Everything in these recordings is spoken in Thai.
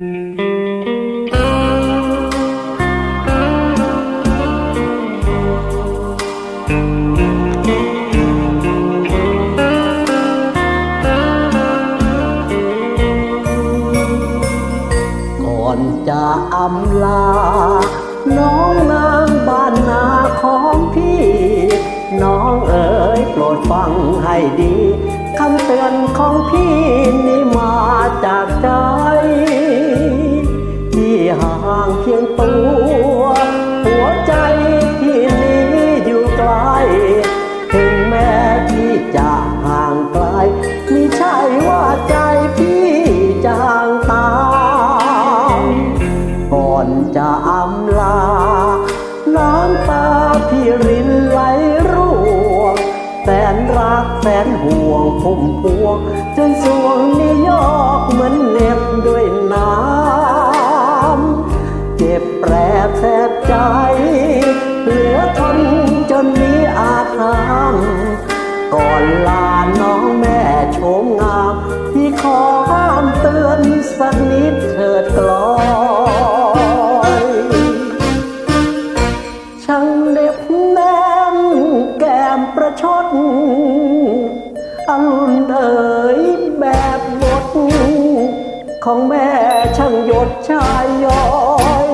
ก่อนจะอำลา น้องนางบ้านนาของพี่ น้องเอ๋ยโปรดฟังให้ดี คำเตือนของพี่นี่มาจากใจ ที่ห่างเพียงตัว หัวใจที่นี้อยู่ไกล ถึงแม้ที่จะห่างไกลไม่ใช่ว่าใจพี่จางตามก่อนจะ แสนห่วงพึมพวง จนสวงนี้ยอกเหมือนเหน็บด้วยน้ำ เจ็บแปรแทบใจ เหลือทนจนมีอาถรรพ์ก่อนลาน้องแม่โฉมงาม ที่ขอห้ามเตือนสักนิดเถิดกลอยช่างเด็บแนมแก้มประชด อรุณเอ๋ยแบบบทของแม่ช่างหยดชายย้อย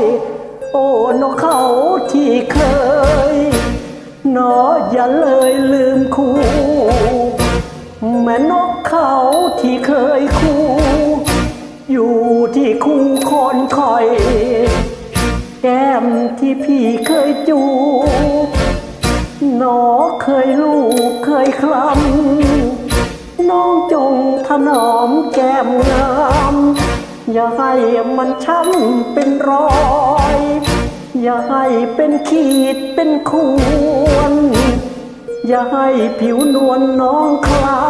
โอ้นกเขาที่เคยนออย่าเลยลืมคู่แม่นกเขาที่เคยคู่ อยู่ที่คู่คนคอย แก้มที่พี่เคยจูบหนอเคยลูกเคยคลำ จงถนอมแก้มงาม อย่าให้มันช้ำเป็นรอย อย่าให้เป็นขีดเป็นข่วนอย่าให้ผิวนวลน้องคล้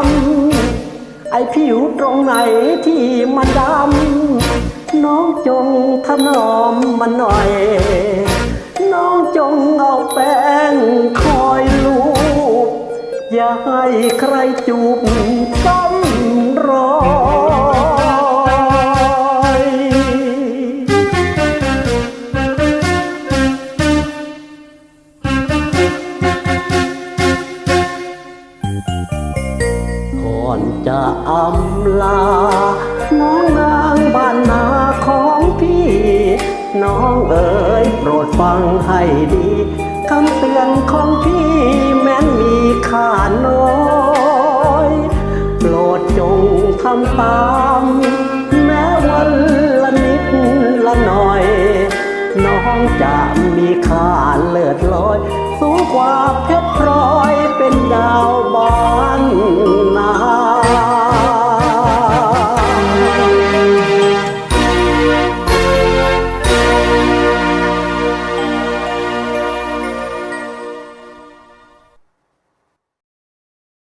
ำไอผิวตรงไหนที่มันดำ น้องจงถนอมมันหน่อย น้องจงเอาแป้งคอยลูบอย่าให้ใครจูบซ้ำ อนจะอำลา น้องนางบ้านนาของพี่ น้องเอ๋ยโปรดฟังให้ดีคำเตือนของพี่แม้นมีค่าน้อยโปรดจงทำตามแม้วันละนิดละหน่อย น้องจะมีค่าเลิศลอย สูงกว่าเพ